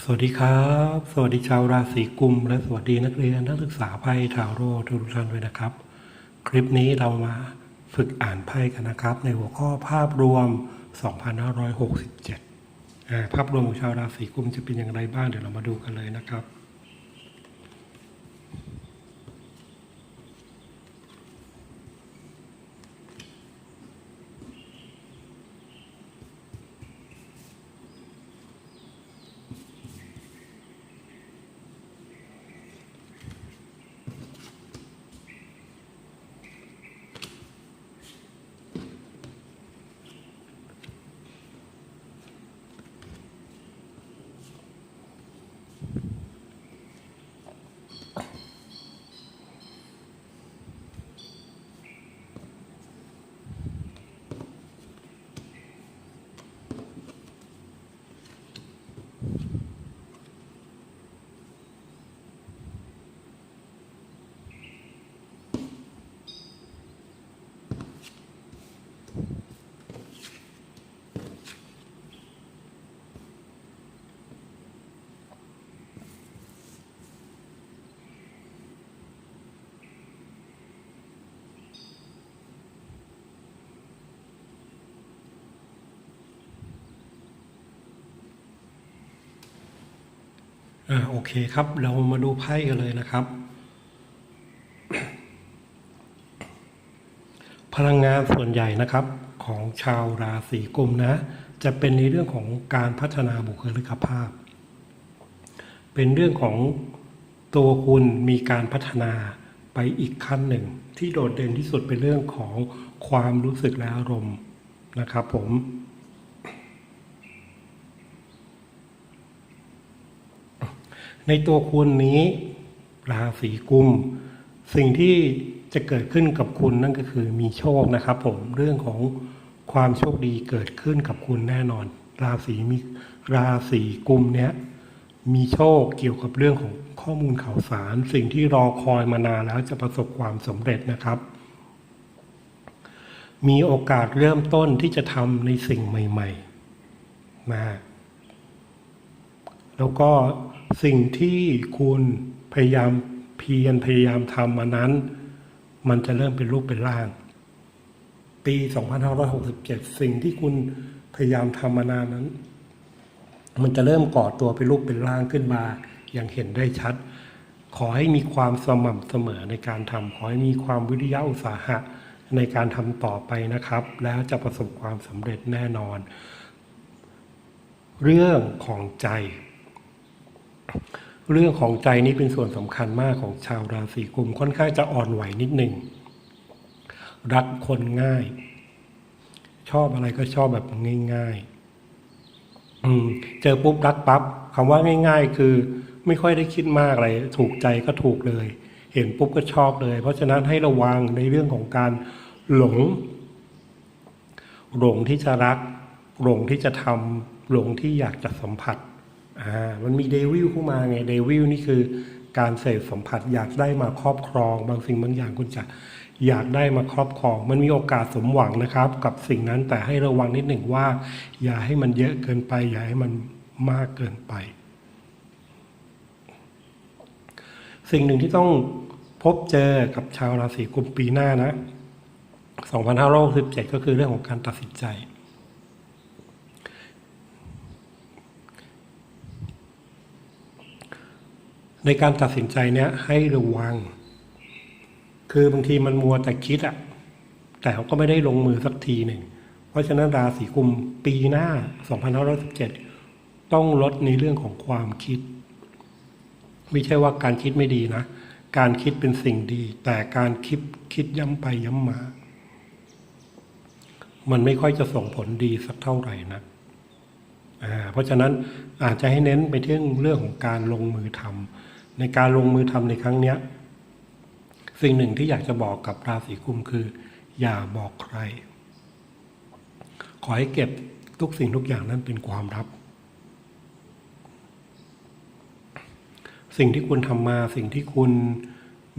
สวัสดีครับ สวัสดีชาวราศีกุม และสวัสดีนักเรียนนักศึกษาไพ่ทาโร่ทุกท่านด้วยนะครับ คลิปนี้เรามาฝึกอ่านไพ่กันนะครับ ในหัวข้อภาพรวม 2567อ่าภาพรวมของชาวราศีกุมจะเป็นอย่างไรบ้างเดี๋ยวเรามาดูกันเลยนะครับ อ่าโอเคครับ เรามาดูไพ่กันเลยนะครับ พลังงานส่วนใหญ่นะครับของชาวราศีกุมนะ จะเป็นในเรื่องของการพัฒนาบุคลิกภาพ เป็นเรื่องของตัวคุณมีการพัฒนาไปอีกขั้นหนึ่ง ที่โดดเด่นที่สุดเป็นเรื่องของความรู้สึกและอารมณ์นะครับผม ในตัวคุณนี้ราศีกุม สิ่งที่จะเกิดขึ้นกับคุณนั่นก็คือมีโชคนะครับ ผมเรื่องของความโชคดีเกิดขึ้นกับคุณแน่นอน ราศีมีราศีกุมเนี้ยมีโชคเกี่ยวกับเรื่องของข้อมูลข่าวสาร สิ่งที่รอคอยมานานแล้วจะประสบความสำเร็จนะครับ มีโอกาสเริ่มต้นที่จะทำในสิ่งใหม่ๆนะแล้วก็ สิ่งที่คุณพยายามเพียรพยายามทำมานั้น มันจะเริ่มเป็นรูปเป็นร่าง ปี 2567 สิ่งที่คุณพยายามทำมานานนั้น มันจะเริ่มก่อตัวเป็นรูปเป็นร่างขึ้นมา อย่างเห็นได้ชัด ขอให้มีความสม่ำเสมอในการทำขอให้มีความวิริยะอุตสาหะในการทำต่อไปนะครับ แล้วจะประสบความสำเร็จแน่นอน เรื่องของใจ เรื่องของใจนี้เป็นส่วนสำคัญมากของชาวราศีกุมค่อนข้างจะอ่อนไหวนิดหนึ่ง รักคนง่าย ชอบอะไรก็ชอบแบบง่ายๆอืมเจอปุ๊บรักปั๊บคำว่าง่าย ๆ คือ ไม่ค่อยได้คิดมากอะไร ถูกใจก็ถูกเลย เห็นปุ๊บก็ชอบเลย เพราะฉะนั้นให้ระวังในเรื่องของการหลง หลงที่จะรัก หลงที่จะทำหลงที่อยากจะสัมผัส อ่ามันมีเดวิลเข้ามาไงเดวิลนี่คือการเสพสัมผัสอยากได้มาครอบครอง บางสิ่งบางอย่างคุณจะอยากได้มาครอบครอง มันมีโอกาสสมหวังนะครับ กับสิ่งนั้นแต่ให้ระวังนิดหนึ่งว่า อย่าให้มันเยอะเกินไป อย่าให้มันมากเกินไป สิ่งหนึ่งที่ต้องพบเจอกับชาวราศีกุมปีหน้านะ 2567 ก็คือเรื่องของการตัดสินใจ ในการตัดสินใจเนี้ยให้ระวัง คือบางทีมันมัวแต่คิดอะแต่เขาก็ไม่ได้ลงมือสักทีหนึ่ง เพราะฉะนั้นราศีกุมปีหน้า 2517 ต้องลดในเรื่องของความคิด ไม่ใช่ว่าการคิดไม่ดีนะ การคิดเป็นสิ่งดี แต่การคิดคิดย้ำไปย้ำมา มันไม่ค่อยจะส่งผลดีสักเท่าไหร่นะอ่าเพราะฉะนั้นอาจจะให้เน้นไปที่เรื่องของการลงมือทำ ในการลงมือทำในครั้งเนี้ยสิ่งหนึ่งที่อยากจะบอกกับราศีกุมคือ อย่าบอกใคร ขอให้เก็บทุกสิ่งทุกอย่างนั้นเป็นความลับ สิ่งที่คุณทำมาสิ่งที่คุณ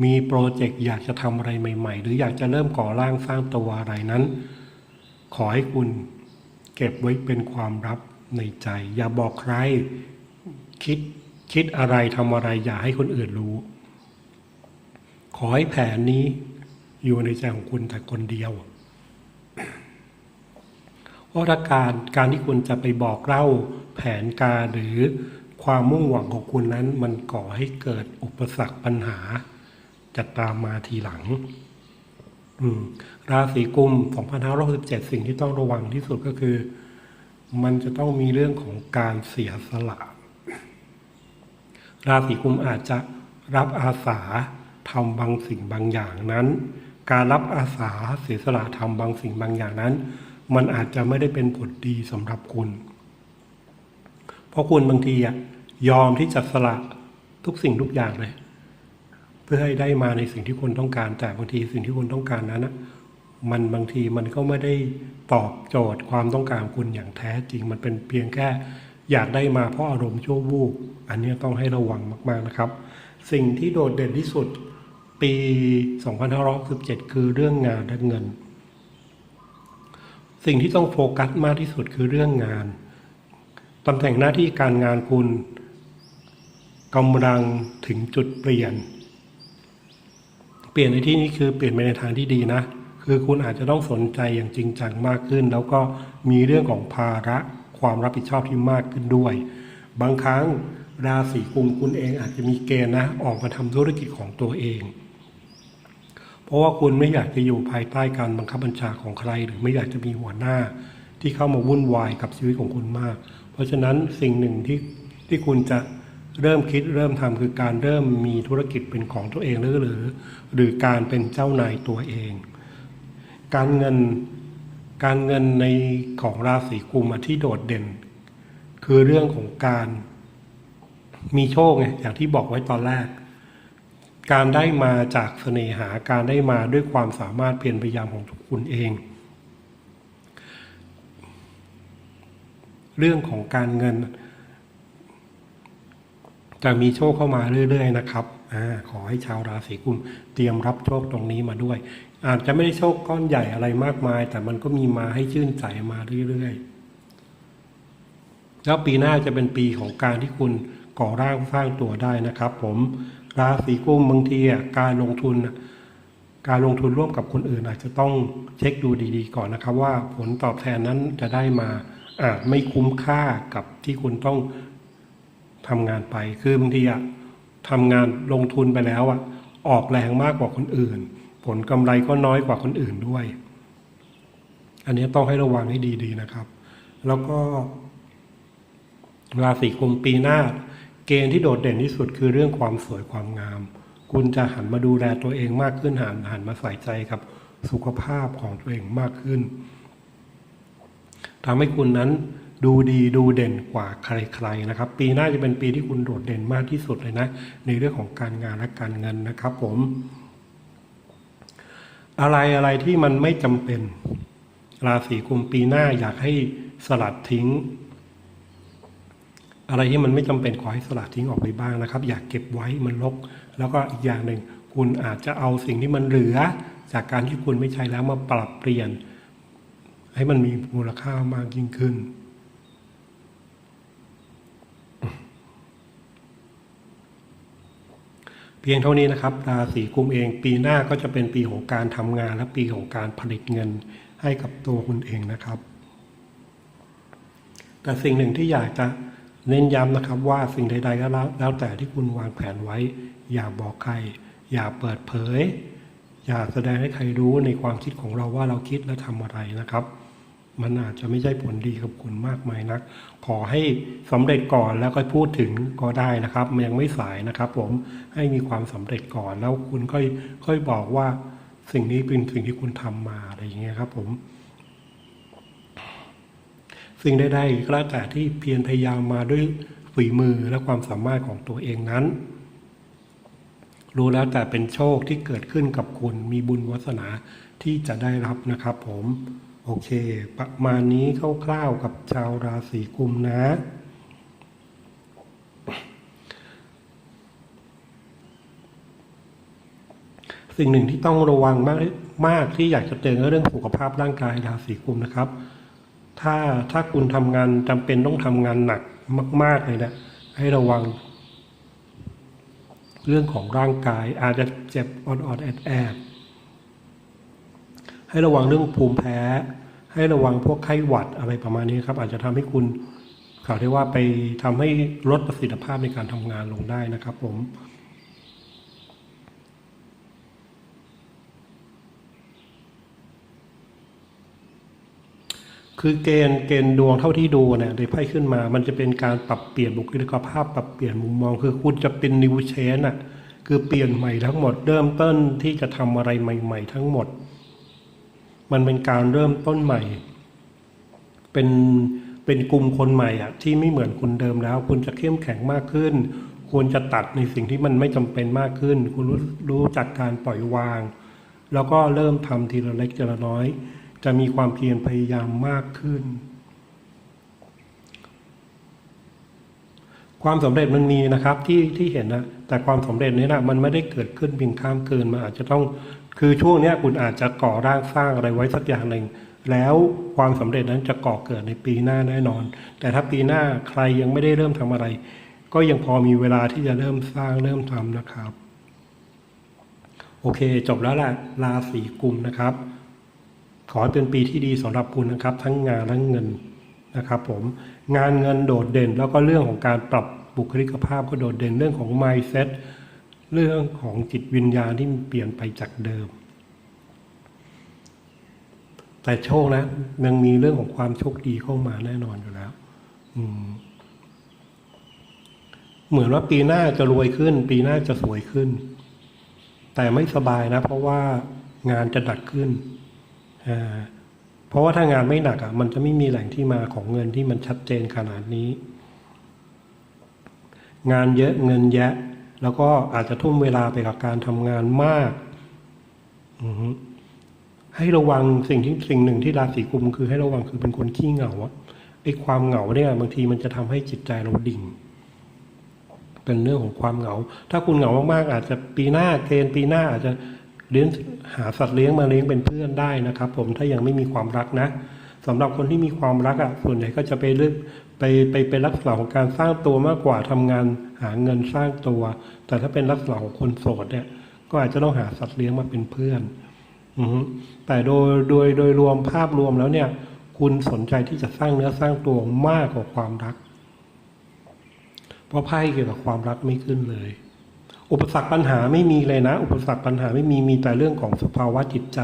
มีโปรเจกต์อยากจะทำอะไรใหม่ ๆ หรืออยากจะเริ่มก่อร่างสร้างตัวอะไรนั้น ขอให้คุณเก็บไว้เป็นความลับในใจ อย่าบอกใครคิด คิดอะไรทำอะไรอย่าให้คนอื่นรู้ ขอให้แผนนี้อยู่ในใจของคุณแต่คนเดียวเพราะการการที่คุณจะไปบอกเล่าแผนการหรือความมุ่งหวังของคุณนั้น มันก่อให้เกิดอุปสรรคปัญหาจะตามมาทีหลังอืมราศีกุม2567 สิ่งที่ต้องระวังที่สุดก็คือ มันจะต้องมีเรื่องของการเสียสละ ราศีกุมอาจจะรับอาสาทำบางสิ่งบางอย่างนั้น การรับอาสาเสียสละทำบางสิ่งบางอย่างนั้น มันอาจจะไม่ได้เป็นผลดีสำหรับคุณ เพราะคุณบางทีอะยอมที่จะสละทุกสิ่งทุกอย่างเลย เพื่อให้ได้มาในสิ่งที่คุณต้องการ แต่บางทีสิ่งที่คุณต้องการนั้นนะมันบางทีมันก็ไม่ได้ตอบโจทย์ความต้องการคุณอย่างแท้จริง มันเป็นเพียงแค่ อยากได้มาเพราะอารมณ์ชั่ววูบอันนี้ต้องให้ระวังมากๆนะครับ สิ่งที่โดดเด่นที่สุดปี 2567 คือเรื่องงานและเงิน สิ่งที่ต้องโฟกัสมากที่สุดคือเรื่องงานตำแหน่งหน้าที่การงานคุณกำลังถึงจุดเปลี่ยน เปลี่ยนในที่นี้คือเปลี่ยนไปในทางที่ดีนะ คือคุณอาจจะต้องสนใจอย่างจริงจังมากขึ้น แล้วก็มีเรื่องของภาระ ความรับผิดชอบที่มากขึ้นด้วย บางครั้งราศีกุมคุณเองอาจจะมีเกณฑ์นะออกมาทำธุรกิจของตัวเอง เพราะว่าคุณไม่อยากจะอยู่ภายใต้การบังคับบัญชาของใคร หรือไม่อยากจะมีหัวหน้า ที่เข้ามาวุ่นวายกับชีวิตของคุณมาก เพราะฉะนั้นสิ่งหนึ่งที่ที่คุณจะเริ่มคิดเริ่มทำคือการเริ่มมีธุรกิจเป็นของตัวเองหรือหรือ หรือการเป็นเจ้านายตัวเอง การเงิน การเงินในของราศีกุมที่โดดเด่น คือเรื่องของการมีโชคไงอย่างที่บอกไว้ตอนแรก การได้มาจากเสน่หาการได้มาด้วยความสามารถเพียรพยายามของคุณเอง เรื่องของการเงิน จะมีโชคเข้ามาเรื่อย ๆ นะครับอขอให้ชาวราศีกุมเตรียมรับโชคตรงนี้มาด้วย อาจจะไม่ได้โชคก้อนใหญ่อะไรมากมาย แต่มันก็มีมาให้ชื่นใจมาเรื่อยๆ แล้วปีหน้าจะเป็นปีของการที่คุณก่อร่างสร้างตัวได้นะครับ ผมราศีกุมบางทีอะการลงทุน การลงทุนร่วมกับคนอื่น อาจจะต้องเช็คดูดีๆ ก่อนนะครับ ว่าผลตอบแทนนั้นจะได้มาอาจไม่คุ้มค่ากับที่คุณต้องทำงานไปคือบางทีอะทำงานลงทุนไปแล้วอะออกแรงมากกว่าคนอื่น ผลกำไรก็น้อยกว่าคนอื่นด้วย อันนี้ต้องให้ระวังให้ดีๆนะครับ แล้วก็ราศีกุมปีหน้า เกณฑ์ที่โดดเด่นที่สุดคือเรื่องความสวยความงาม คุณจะหันมาดูแลตัวเองมากขึ้นหันหันมาใส่ใจกับสุขภาพของตัวเองมากขึ้นทำให้คุณนั้นดูดีดูเด่นกว่าใครๆนะครับ ปีหน้าจะเป็นปีที่คุณโดดเด่นมากที่สุดเลยนะ ในเรื่องของการงานและการเงินนะครับผม อะไรอะไรที่มันไม่จำเป็น ราศีกุมปีหน้าอยากให้สลัดทิ้ง อะไรที่มันไม่จำเป็นขอให้สลัดทิ้งออกไปบ้างนะครับ อยากเก็บไว้มันลก แล้วก็อีกอย่างหนึ่งคุณอาจจะเอาสิ่งที่มันเหลือ จากการที่คุณไม่ใช้แล้วมาปรับเปลี่ยน ให้มันมีมูลค่ามากยิ่งขึ้น เพียงเท่านี้นะครับราศีกุมเองปีหน้าก็จะเป็นปีของการทำงานและปีของการผลิตเงินให้กับตัวคุณเองนะครับ แต่สิ่งหนึ่งที่อยากจะเน้นย้ำนะครับว่าสิ่งใดๆก็แล้วแล้วแต่ที่คุณวางแผนไว้ อย่าบอกใคร อย่าเปิดเผย อย่าแสดงให้ใครรู้ในความคิดของเราว่าเราคิดและทำอะไรนะครับ มันอาจจะไม่ใช่ผลดีกับคุณมากมายนัก ขอให้สำเร็จก่อนแล้วก็พูดถึงก็ได้นะครับ มันยังไม่สายนะครับ ผมให้มีความสำเร็จก่อนแล้วคุณค่อยค่อยบอกว่าสิ่งนี้เป็นสิ่งที่คุณทำมาอะไรอย่างเงี้ยครับ ผม สิ่งใดๆก็แล้วแต่ที่เพียรพยายามมาด้วยฝีมือและความสามารถของตัวเองนั้นรู้แล้วแต่เป็นโชคที่เกิดขึ้นกับคุณมีบุญวาสนาที่จะได้รับนะครับ ผม โอเค ประมาณนี้คร่าวๆกับชาวราศีกุมนะ สิ่งหนึ่งที่ต้องระวังมากมากที่อยากจะเตือนก็เรื่องสุขภาพร่างกายราศีกุมนะครับ ถ้าถ้าคุณทำงานจำเป็นต้องทำงานหนักมาก ๆ เลยนะ ให้ระวัง เรื่องของร่างกายอาจจะเจ็บอ่อนๆแอดๆ ให้ระวังเรื่องภูมิแพ้ ให้ระวังพวกไข้หวัดอะไรประมาณนี้ครับ อาจจะทำให้คุณข่าวได้ว่าไปทำให้ลดประสิทธิภาพในการทำงานลงได้นะครับผมคือเกณฑ์เกณฑ์ดวงเท่าที่ดูเนี่ยในไพ่ขึ้นมา มันจะเป็นการปรับเปลี่ยนบุคลิกภาพปรับเปลี่ยนมุมมอง คือคุณจะเป็นนิวเชนอะคือเปลี่ยนใหม่ทั้งหมด เริ่มต้นที่จะทำอะไรใหม่ ๆ ทั้งหมด มันเป็นการเริ่มต้นใหม่ เป็นเป็นกลุ่มคนใหม่อะที่ไม่เหมือนคนเดิมแล้ว คุณจะเข้มแข็งมากขึ้น ควรจะตัดในสิ่งที่มันไม่จำเป็นมากขึ้น คุณรู้รู้จักการปล่อยวาง แล้วก็เริ่มทำทีละเล็กทีละน้อย จะมีความเพียรพยายามมากขึ้น ความสำเร็จมันมีนะครับที่ที่เห็นนะแต่ความสำเร็จนี้นะมันไม่ได้เกิดขึ้นเพียงข้ามเกินมันอาจจะต้อง คือช่วงนี้คุณอาจจะก่อร่างสร้างอะไรไว้สักอย่างหนึ่ง แล้วความสำเร็จนั้นจะก่อเกิดในปีหน้าแน่นอน แต่ถ้าปีหน้าใครยังไม่ได้เริ่มทำอะไร ก็ยังพอมีเวลาที่จะเริ่มสร้างเริ่มทำนะครับ โอเค จบแล้วแหละราศีกุมนะครับ ขอให้เป็นปีที่ดีสำหรับคุณนะครับ ทั้งงานและเงินนะครับ ผมงานเงินโดดเด่น แล้วก็เรื่องของการปรับบุคลิกภาพก็โดดเด่นเรื่องของ mindset เรื่องของจิตวิญญาณที่มันเปลี่ยนไปจากเดิม แต่โชคนะยังมีเรื่องของความโชคดีเข้ามาแน่นอนอยู่แล้ว อืม เหมือนว่าปีหน้าจะรวยขึ้น ปีหน้าจะสวยขึ้น แต่ไม่สบายนะ เพราะว่างานจะหนักขึ้นอ่าเพราะว่าถ้างานไม่หนักอะ มันจะไม่มีแหล่งที่มาของเงินที่มันชัดเจนขนาดนี้ งานเยอะเงินแยะ แล้วก็อาจจะทุ่มเวลาไปกับการทำงานมากให้ระวังสิ่งที่สิ่งหนึ่งที่ราศีกุมคือให้ระวังคือเป็นคนขี้เหงาอะไอ้ความเหงาเนี่ยบางทีมันจะทำให้จิตใจเราดิ่ง เป็นเรื่องของความเหงา ถ้าคุณเหงามากๆอาจจะปีหน้าเกณฑ์ปีหน้าอาจจะเลี้ยงหาสัตว์เลี้ยงมาเลี้ยงเป็นเพื่อนได้นะครับ ผมถ้ายังไม่มีความรักนะสำหรับคนที่มีความรักอะส่วนใหญ่ก็จะไปเลือก ไปไปเป็นลักษณะของการสร้างตัวมากกว่าทำงานหาเงินสร้างตัว แต่ถ้าเป็นลักษณะของคนโสดเนี่ยก็อาจจะต้องหาสัตว์เลี้ยงมาเป็นเพื่อนอแต่โดยโดยโดยรวมภาพรวมแล้วเนี่ย คุณสนใจที่จะสร้างเนื้อสร้างตัวมากกว่าความรัก เพราะไพ่เกี่ยวกับความรักไม่ขึ้นเลย อุปสรรคปัญหาไม่มีเลยนะ อุปสรรคปัญหาไม่มีมีแต่เรื่องของสภาวะจิตใจ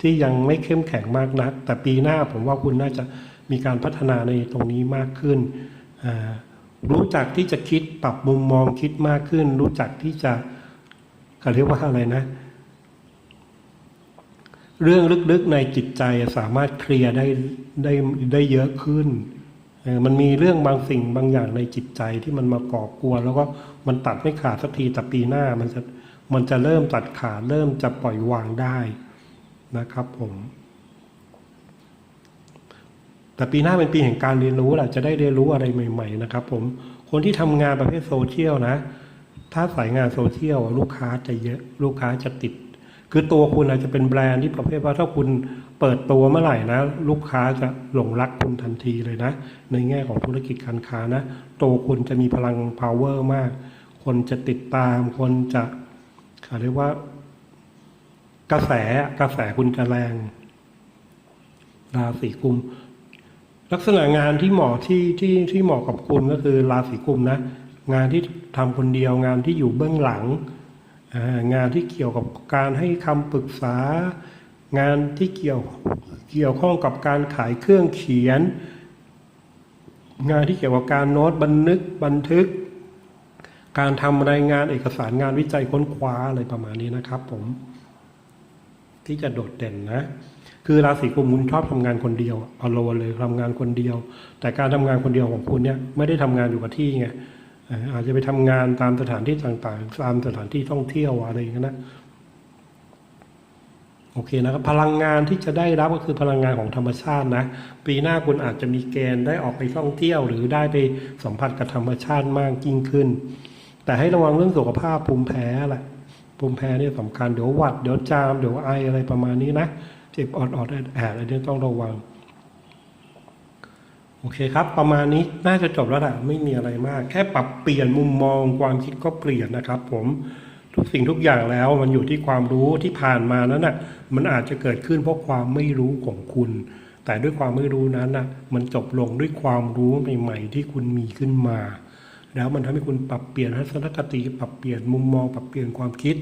ที่ยังไม่เข้มแข็งมากนัก แต่ปีหน้าผมว่าคุณน่าจะ มีการพัฒนาในตรงนี้มากขึ้น รู้จักที่จะคิดปรับมุมมองคิดมากขึ้น รู้จักที่จะเขาเรียกว่าอะไรนะ เรื่องลึกๆในจิตใจสามารถเคลียร์ได้ได้ได้เยอะขึ้นมันมีเรื่องบางสิ่งบางอย่างในจิตใจที่มันมาก่อกวนแล้วก็มันตัดไม่ขาดสักทีแต่ปีหน้ามันจะมันจะเริ่มตัดขาดเริ่มจะปล่อยวางได้นะครับผม แต่ปีหน้าเป็นปีแห่งการเรียนรู้แหละจะได้เรียนรู้อะไรใหม่ ๆ นะครับ ผมคนที่ทำงานประเภทโซเชียลนะ ถ้าสายงานโซเชียลลูกค้าจะเยอะลูกค้าจะติด คือตัวคุณอาจจะเป็นแบรนด์ที่ประเภทว่าถ้าคุณเปิดตัวเมื่อไหร่นะ ลูกค้าจะหลงรักคุณทันทีเลยนะ ในแง่ของธุรกิจการค้านะตัวคุณจะมีพลัง power มาก คนจะติดตาม คนจะเขาเรียกว่ากระแสกระแสคุณจะแรงราศีกุม ลักษณะงานที่เหมาะที่ที่ที่เหมาะกับคุณก็คือราศีกุมนะ งานที่ทำคนเดียวงานที่อยู่เบื้องหลัง งานที่เกี่ยวกับการให้คำปรึกษา งานที่เกี่ยวเกี่ยวข้องกับการขายเครื่องเขียน งานที่เกี่ยวกับการโน้ตบันทึกบันทึก การทำรายงานเอกสารงานวิจัยค้นคว้าอะไรประมาณนี้นะครับ ผม ที่จะโดดเด่นนะ คือราศีกุมคุณชอบทำงานคนเดียวเอโลเลยทำงานคนเดียว แต่การทำงานคนเดียวของคุณเนี่ยไม่ได้ทำงานอยู่กับที่ไงอาจจะไปทำงานตามสถานที่ต่างๆ ตามสถานที่ท่องเที่ยวอะไรอย่างเงี้นะโอเคนะครับพลังงานที่จะได้รับก็คือพลังงานของธรรมชาตินะ ปีหน้าคุณอาจจะมีเกณฑ์ได้ออกไปท่องเที่ยว หรือได้ไปสัมผัสกับธรรมชาติมากยิ่งขึ้น แต่ให้ระวังเรื่องสุขภาพภูมิแพ้แหละภูมิแพ้เนี่ยสำคัญเดี๋ยวหวัดเดี๋ยวจามเดี๋ยวไออะไรประมาณนี้นะ เจ็บอ่อดๆแอดๆอันนี้ต้องระวัง โอเคครับ ประมาณนี้น่าจะจบแล้วแหละไม่มีอะไรมาก แค่ปรับเปลี่ยนมุมมองความคิดก็เปลี่ยนนะครับ ผมทุกสิ่งทุกอย่างแล้วมันอยู่ที่ความรู้ที่ผ่านมานั้นน่ะมันอาจจะเกิดขึ้นเพราะความไม่รู้ของคุณ แต่ด้วยความไม่รู้นั้นน่ะมันจบลงด้วยความรู้ใหม่ๆที่คุณมีขึ้นมา แล้วมันทำให้คุณปรับเปลี่ยนทัศนคติ ปรับเปลี่ยนมุมมอง ปรับเปลี่ยนความคิด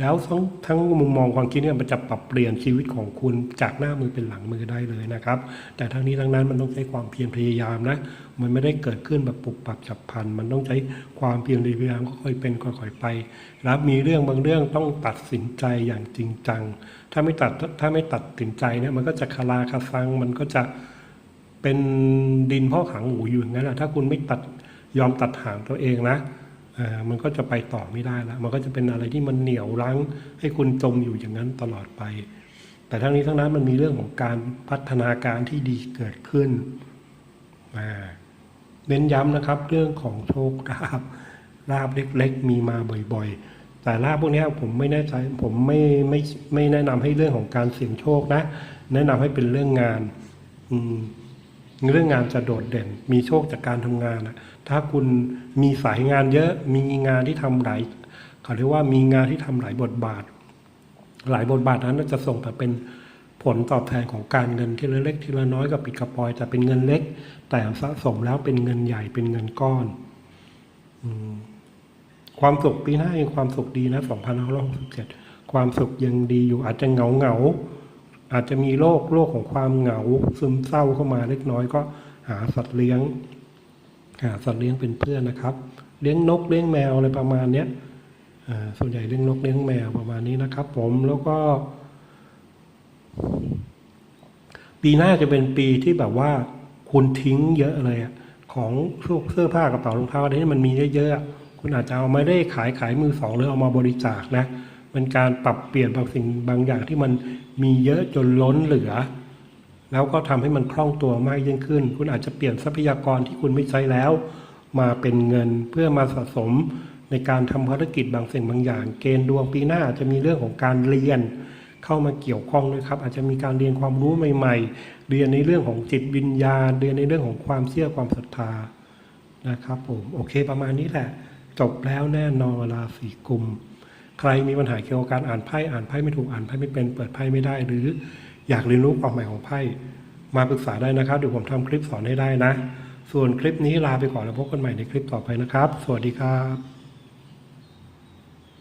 แล้วทั้งทั้งมุมมองความคิดเนี่ยมันจะปรับเปลี่ยนชีวิตของคุณจากหน้ามือเป็นหลังมือได้เลยนะครับ แต่ทั้งนี้ทั้งนั้นมันต้องใช้ความเพียรพยายามนะ มันไม่ได้เกิดขึ้นแบบปุบปับฉับพลัน มันต้องใช้ความเพียรพยายามค่อยๆเป็นค่อยๆไป แล้วมีเรื่องบางเรื่องต้องตัดสินใจอย่างจริงจัง ถ้าไม่ตัดถ้าไม่ตัดสินใจเนี่ยมันก็จะคาราคาซัง มันก็จะเป็นดินพ่อกหางหมูอยู่อย่างนั้นแหละถ้าคุณไม่ตัดยอมตัดหางตัวเองนะ มันก็จะไปต่อไม่ได้แล้ว มันก็จะเป็นอะไรที่มันเหนียวรั้ง ให้คุณจมอยู่อย่างนั้นตลอดไป แต่ทั้งนี้ทั้งนั้นมันมีเรื่องของการพัฒนาการที่ดีเกิดขึ้นเน้นย้ำนะครับ เรื่องของโชคลาภลาบเล็ก ๆ มีมาบ่อยๆ แต่ลาบพวกนี้ผมไม่แน่ใจผมไม่ไม่ไม่แนะนำให้เรื่องของการเสี่ยงโชคนะ แนะนำให้เป็นเรื่องงาน อืม เรื่องงานจะโดดเด่น มีโชคจากการทำงานนะถ้าคุณมีสายงานเยอะ มีงานที่ทำหลายเขาเรียกว่ามีงานที่ทำหลายบทบาท หลายบทบาทนั้นจะส่งแต่เป็นผลตอบแทนของการเงินทีละเล็กทีละน้อยกับปิดกระปอยแต่เป็นเงินเล็ก แต่สะสมแล้วเป็นเงินใหญ่เป็นเงินก้อนอความสุขปีหน้ายังความสุขดีนะ 2567 ความสุขยังดีอยู่อาจจะเหงาเหงา อาจจะมีโรคโรคของความเหงาซึมเศร้าเข้ามาเล็กน้อยก็หาสัตว์เลี้ยงหาสัตว์เลี้ยงเป็นเพื่อนนะครับ เลี้ยงนกเลี้ยงแมวอะไรประมาณเนี้ยส่วนใหญ่เลี้ยงนกเลี้ยงแมวประมาณนี้นะครับ ผมแล้วก็ ปีหน้าจะเป็นปีที่แบบว่าคุณทิ้งเยอะเลยของพวกเสื้อผ้ากระเป๋ารองเท้าอะไรที่มันมีเยอะๆคุณอาจจะเอาไม่ได้ขายขายมือสองหรือเอามาบริจาคนะ เป็นการปรับเปลี่ยนบางสิ่งบางอย่างที่มันมีเยอะจนล้นเหลือ แล้วก็ทำให้มันคล่องตัวมากยิ่งขึ้น คุณอาจจะเปลี่ยนทรัพยากรที่คุณไม่ใช้แล้ว มาเป็นเงินเพื่อมาสะสมในการทำภารกิจบางสิ่งบางอย่าง เกณฑ์ดวงปีหน้าอาจจะมีเรื่องของการเรียนเข้ามาเกี่ยวข้องด้วยครับ อาจจะมีการเรียนความรู้ใหม่ ๆ เรียนในเรื่องของจิตวิญญาณเรียนในเรื่องของความเชื่อความศรัทธานะครับผมโอเคประมาณนี้แหละ จบแล้วแน่นอนเวลาสีกุม ใครมีปัญหาเกี่ยวกับการอ่านไพ่อ่านไพ่ไม่ถูกอ่านไพ่ไม่เป็นเปิดไพ่ไม่ได้ หรืออยากเรียนรู้ความหมายของไพ่มาปรึกษาได้นะครับเดี๋ยวผมทำคลิปสอนให้ได้นะ ส่วนคลิปนี้ลาไปก่อนแล้วพบกันใหม่ในคลิปต่อไปนะครับ สวัสดีครับ